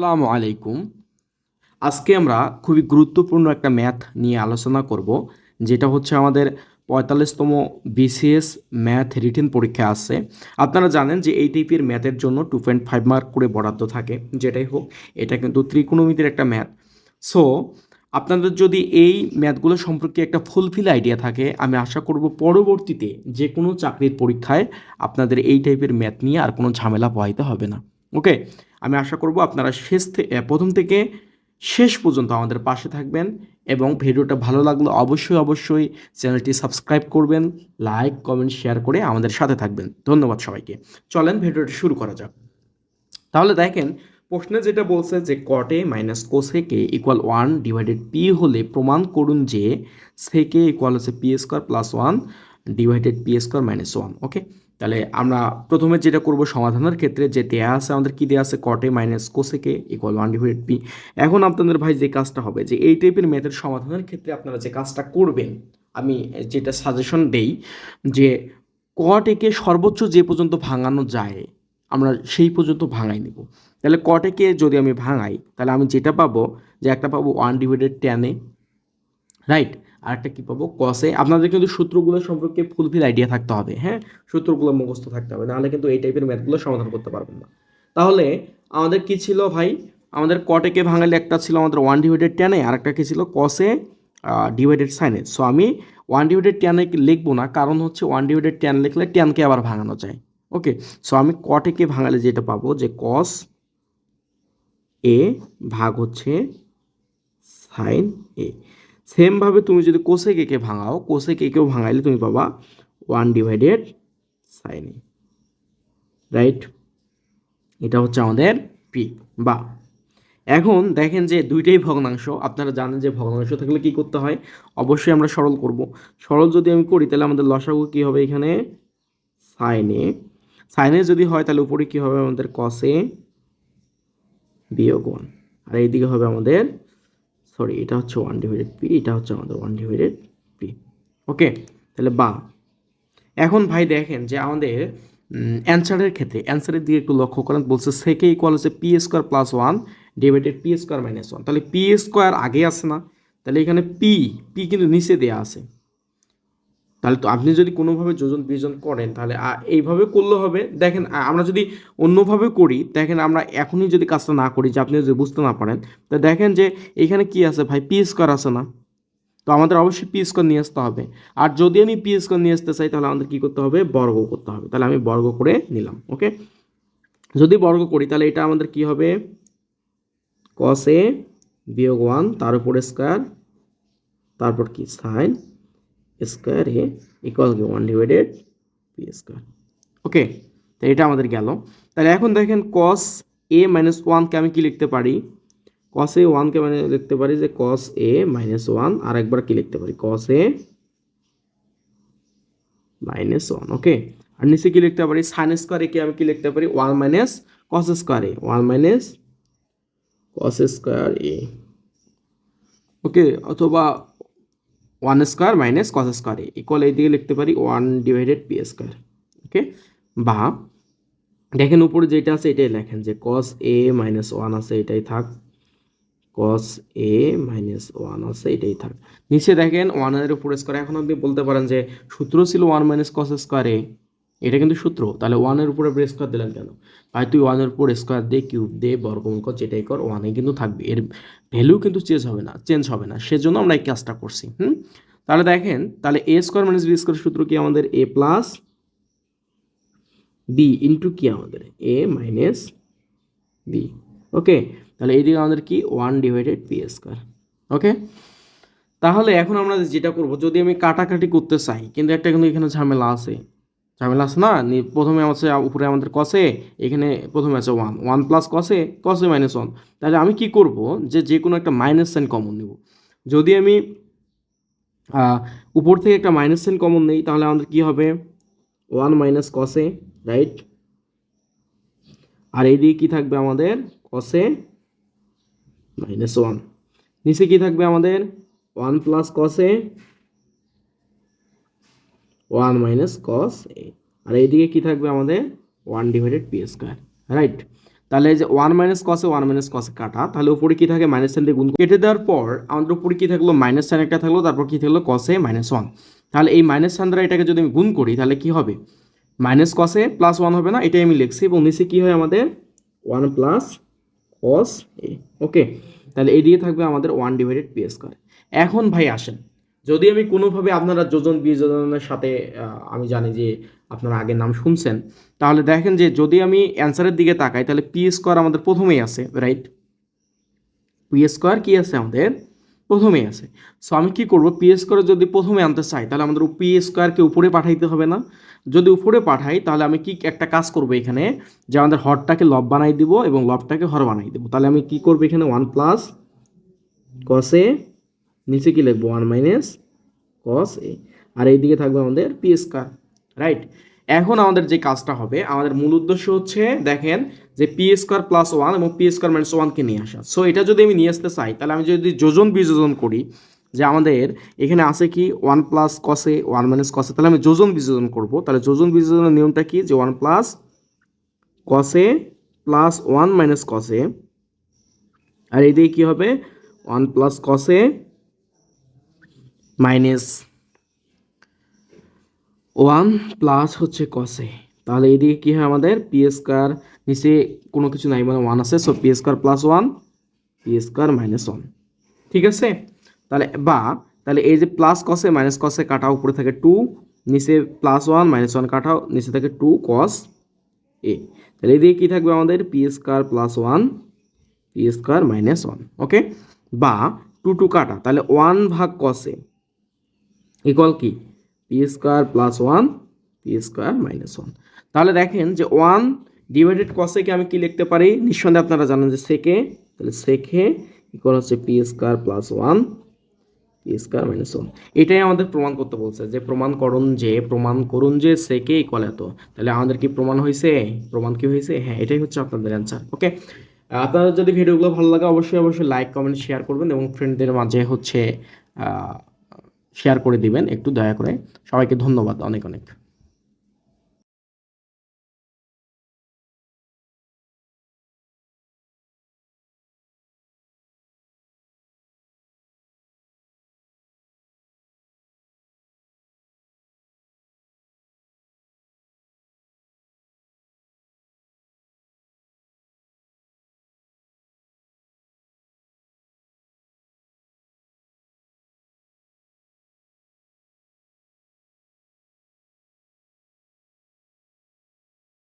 আসসালামু আলাইকুম। আজকে আমরা খুবই গুরুত্বপূর্ণ একটা ম্যাথ নিয়ে আলোচনা করব, যেটা হচ্ছে আমাদের পঁয়তাল্লিশতম বিসিএস ম্যাথ রিটেন পরীক্ষা আছে। আপনারা জানেন যে এই টাইপের ম্যাথের জন্য টু পয়েন্ট ফাইভ মার্ক করে বরাদ্দ থাকে, যেটাই হোক, এটা কিন্তু ত্রিকোণমিতির একটা ম্যাথ। সো আপনাদের যদি এই ম্যাথগুলো সম্পর্কে একটা ফুলফিল আইডিয়া থাকে, আমি আশা করব পরবর্তীতে যে কোনো চাকরির পরীক্ষায় আপনাদের এই টাইপের ম্যাথ নিয়ে আর কোনো ঝামেলা পোহাইতে হবে না। ওকে আমি আশা করব আপনারা শেষ থে- এ, প্রথম থেকে শেষ পর্যন্ত আমাদের পাশে থাকবেন এবং ভিডিওটা ভালো লাগলে অবশ্যই অবশ্যই চ্যানেলটি সাবস্ক্রাইব করবেন লাইক কমেন্ট শেয়ার করে আমাদের সাথে থাকবেন। ধন্যবাদ সবাইকে। চলেন ভিডিওটা শুরু করা যাক। তাহলে দেখেন প্রশ্নে যেটা বলছে যে cot A minus co cosec A equal one divided P হলে প্রমাণ করুন যে সেকে ইকুয়াল হচ্ছে P square plus one divided P square minus one okay তাহলে আমরা প্রথমে যেটা করব সমাধানের ক্ষেত্রে যে দেয়া আছে, আমাদের কী দেয়া আছে? Cot A minus cosec A equal one divided P এখন আপনাদের ভাই যে কাজটা হবে, যে এই টাইপের ম্যাথের সমাধানের ক্ষেত্রে আপনারা যে কাজটা করবেন, আমি যেটা সাজেশন দেই, যে কটেকে সর্বোচ্চ যে পর্যন্ত ভাঙানো যায়, আমরা সেই পর্যন্ত ভাঙাই নেব। তাহলে কটেকে যদি আমি ভাঙাই, তাহলে আমি যেটা পাবো, যে একটা পাবো ওয়ান ডিভাইডেড টেনে রাইট আর একটা কী পাবো? কসে আপনাদের কিন্তু সূত্রগুলো সম্পর্কে ফুলফিল আইডিয়া থাকতে হবে হ্যাঁ? সূত্রগুলো মুখস্থ থাকতে হবে, নাহলে কিন্তু এই টাইপের ম্যাথগুলো সমাধান করতে পারবেন না। তাহলে আমাদের কি ছিল ভাই? আমাদের কটেকে ভাঙালে একটা ছিল আমাদের ওয়ান ডিভাইডেড টেনে আর একটা কী ছিল? কসে ডিভাইডেড সাইনে সো আমি ওয়ান ডিভাইডেড টেনে লিখব না, কারণ হচ্ছে ওয়ান ডিভাইডেড টেন লিখলে টেনকে আবার ভাঙানো যায়। ওকে সো আমি কটেকে ভাঙালে যেটা পাবো, যে কস এ ভাগ হচ্ছে সাইন এ সেমভাবে তুমি যদি কোসে কেকে ভাঙাও কোসে কেকেও ভাঙাইলে তুমি পাবা ওয়ান ডিভাইডেড সাইন রাইট এটা হচ্ছে আমাদের পি বা এখন দেখেন যে দুইটাই ভগ্নাংশ, আপনারা জানেন যে ভগ্নাংশ থাকলে কি করতে হয়? অবশ্যই আমরা সরল করব। সরল যদি আমি করি, তাহলে আমাদের লসাগু কি হবে এখানে? সাইনে সাইনে যদি হয়, তাহলে উপরে কি হবে? আমাদের কসে বিয়োগ ওয়ান আর এইদিকে হবে আমাদের সরি এটা হচ্ছে ওয়ান ডিভাইডেড পি এটা হচ্ছে আমাদের ওয়ান ডিভাইডেড পি ওকে তাহলে বা। এখন ভাই দেখেন যে আমাদের অ্যান্সারের ক্ষেত্রে অ্যান্সারের দিকে একটু লক্ষ্য করেন, বলছে সেকে ইকুয়াল হচ্ছে P square plus one divided P square minus one তাহলে পি স্কোয়ার আগে আসে না? তাহলে এখানে পি পি কিন্তু নিচে দেওয়া আছে। তাহলে তো আপনি যদি কোনোভাবে যোজন বিয়োজন করেন, তাহলে এইভাবে করলে হবে। দেখেন আমরা যদি অন্যভাবে করি, দেখেন আমরা এখনই যদি কাজটা না করি, যে আপনি যদি বুঝতে না পারেন, তো দেখেন যে এখানে কি আছে ভাই? পি স্কোয়ার আছে না? তো আমাদের অবশ্যই পি স্কোয়ার নিয়ে আসতে হবে। আর যদি আমি পি স্কোয়ার নিয়ে আসতে চাই, তাহলে আমাদের কী করতে হবে? বর্গ করতে হবে। তাহলে আমি বর্গ করে নিলাম, ওকে? যদি বর্গ করি, তাহলে এটা আমাদের কি হবে? কস বিয়োগ ওয়ান তার উপরে স্কোয়ার তারপর কি? সাইন স্কোয়ার এ ইকুয়াল কি? One divided P square okay তো এটা আমাদের গেল। তাহলে এখন দেখেন কস এ মাইনাস ওয়ানকে আমি কি লিখতে পারি? কস এ ওয়ানকে মানে লিখতে পারি যে কস এ মাইনাস ওয়ান আর একবার কি লিখতে পারি? কস এ মাইনাস ওয়ান ওকে আর নিচে কি লিখতে পারি? সাইন স্কোয়ার একে আমি কি লিখতে পারি? One minus cos square A. One minus cos square A. Okay অথবা ওয়ান স্কোয়ার মাইনাস কস স্কোয়ারে ইকুয়াল এই দিকে লিখতে পারি one divided P square okay বা দেখেন উপরে যেটা আছে এটাই লেখেন যে কস এ মাইনাস ওয়ান আছে, এটাই থাক। কস এ মাইনাস ওয়ান আছে, এটাই থাক। নিচে দেখেন ওয়ানের উপরে স্কোয়ার এখন আপনি বলতে পারেন যে সূত্র ছিল ওয়ান মাইনাস কস স্কোয়ার এটা কিন্তু সূত্র। তাহলে ওয়ানের উপরে স্কোয়ার দিলেন কেন? ভাই, তুই ওয়ানের উপর স্কোয়ার দে কিউব দে বর্গমূল কর, যেটাই কর ওয়ানে কিন্তু থাকবে। এর ভ্যালু কিন্তু চেঞ্জ হবে না চেঞ্জ হবে না। সেজন্য আমরা এই কাজটা করছি, হুম? তাহলে দেখেন, তাহলে A square minus B square সূত্র কি আমাদের? এ প্লাস বি ইন্টু কি আমাদের? এ মাইনাস বি ওকে তাহলে এইদিকে আমাদের কি? One divided P square okay তাহলে এখন আমরা যেটা করব, যদি আমি কাটাকাটি করতে চাই, কিন্তু একটা কিন্তু এখানে ঝামেলা আছে। ঝামেলা আছে না? প্রথমে আছে উপরে আমাদের কসে এখানে প্রথমে আছে one one plus cosec cosec minus one তাহলে আমি কি করব? যে যে কোনো একটা মাইনাস সাইন কমন নেব। যদি আমি উপর থেকে একটা মাইনাস সাইন কমন নেই, তাহলে আমাদের কি হবে? One minus cos A right আর এইদিকে কি থাকবে আমাদের? কসে মাইনাস ওয়ান নিচে কি থাকবে আমাদের? One plus cos A one minus cos A আর এইদিকে কি থাকবে আমাদের? One divided P square right তাহলে যে one minus cos A one minus cos A কাটা, তাহলে উপরে কী থাকে? মাইনাস সাইন দিয়ে গুণ কেটে দেওয়ার পর আমাদের উপরে কী থাকল? মাইনাস সাইন একটা থাকল, তারপর কী থাকল? কসে মাইনাস ওয়ান তাহলে এই মাইনাস সাইন দ্বারা এটাকে যদি আমি গুণ করি, তাহলে কী হবে? মাইনাস কসে প্লাস ওয়ান হবে না, এটাই আমি লিখছি এবং নিচে কি হয় আমাদের? ওয়ান প্লাস কস এ ওকে তাহলে এদিকে থাকবে আমাদের ওয়ান ডিভাইডেড পি স্কোয়ার এখন ভাই আসেন যদি আমি কোনোভাবে আপনারা যোজন বিয়োজনের সাথে আমি জানি যে আপনারা আগের নাম শুনছেন, তাহলে দেখেন যে যদি আমি অ্যান্সারের দিকে তাকাই, তাহলে পি স্কোয়ার আমাদের প্রথমেই আছে রাইট পি স্কোয়ার কী আছে আমাদের? প্রথমেই আছে। সো আমি কী করব? পি স্কোয়ার যদি প্রথমে আনতে চাই, তাহলে আমাদের পি স্কোয়ারকে উপরে পাঠাইতে হবে না। যদি উপরে পাঠাই, তাহলে আমি কি একটা কাজ করব এখানে, যে আমাদের হরটাকে লব বানাই দিব এবং লবটাকে হর বানাই দিব। তাহলে আমি কি করব এখানে? ওয়ান প্লাস কসে নিচে কি লিখব? ওয়ান মাইনাস কস এ আর এইদিকে থাকবে আমাদের পি স্কোয়ার রাইট এখন আমাদের যে কাজটা হবে, আমাদের মূল উদ্দেশ্য হচ্ছে, দেখেন যে পি স্কোয়ার প্লাস ওয়ান এবং পি স্কোয়ার মাইনাস ওয়ানকে নিয়ে আসা। সো এটা যদি আমি নিয়ে আসতে চাই, তাহলে আমি যদি যোজন বিযোজন করি, যে আমাদের এখানে আছে কি one plus cos A one minus cos A তাহলে আমি যোজন বিযোজন করব। তাহলে যোজন বিযোজনের নিয়মটা কি? যে one plus cos A plus one minus cos A আর এইদিকে কি হবে? One plus cos A minus one plus হচ্ছে কসে তাহলে এদিকে কী হয় আমাদের? পি স্কোয়ার নিচে কোনো কিছু নাই মানে ওয়ান আছে so P square plus one P square minus one ঠিক আছে? তাহলে, বা, তাহলে এই যে প্লাস কসে মাইনাস কসে কাটা উপরে থাকে টু নিচে প্লাস ওয়ান মাইনাস ওয়ান কাটাও, নিচে থাকে টু কস এ তাহলে এদিকে কী থাকবে আমাদের? P square plus one P square minus one okay বা টু টু কাটা, তাহলে ওয়ান ভাগ কসে ইকুয়াল কি? P square plus one P square minus one তাহলে দেখেন যে ওয়ান ডিভাইডেড কসেকে আমি কি লিখতে পারি? নিঃসন্দেহে আপনারা জানেন যে সেকে তাহলে সেকে ইকুয়াল হচ্ছে P square plus one P square minus one এটাই আমাদের প্রমাণ করতে বলছে যে প্রমাণ করুন যে, প্রমাণ করুন যে সেকে ইকুয়াল এত। তাহলে আমাদের কি প্রমাণ হয়েছে? প্রমাণ কি হয়েছে? হ্যাঁ এটাই হচ্ছে আপনাদের অ্যান্সার ওকে আপনাদের যদি ভিডিওগুলো ভালো লাগে, অবশ্যই অবশ্যই লাইক কমেন্ট শেয়ার করবেন এবং ফ্রেন্ডদের মাঝে হচ্ছে শেয়ার করে দিবেন একটু দয়া করে। সবাইকে ধন্যবাদ অনেক অনেক।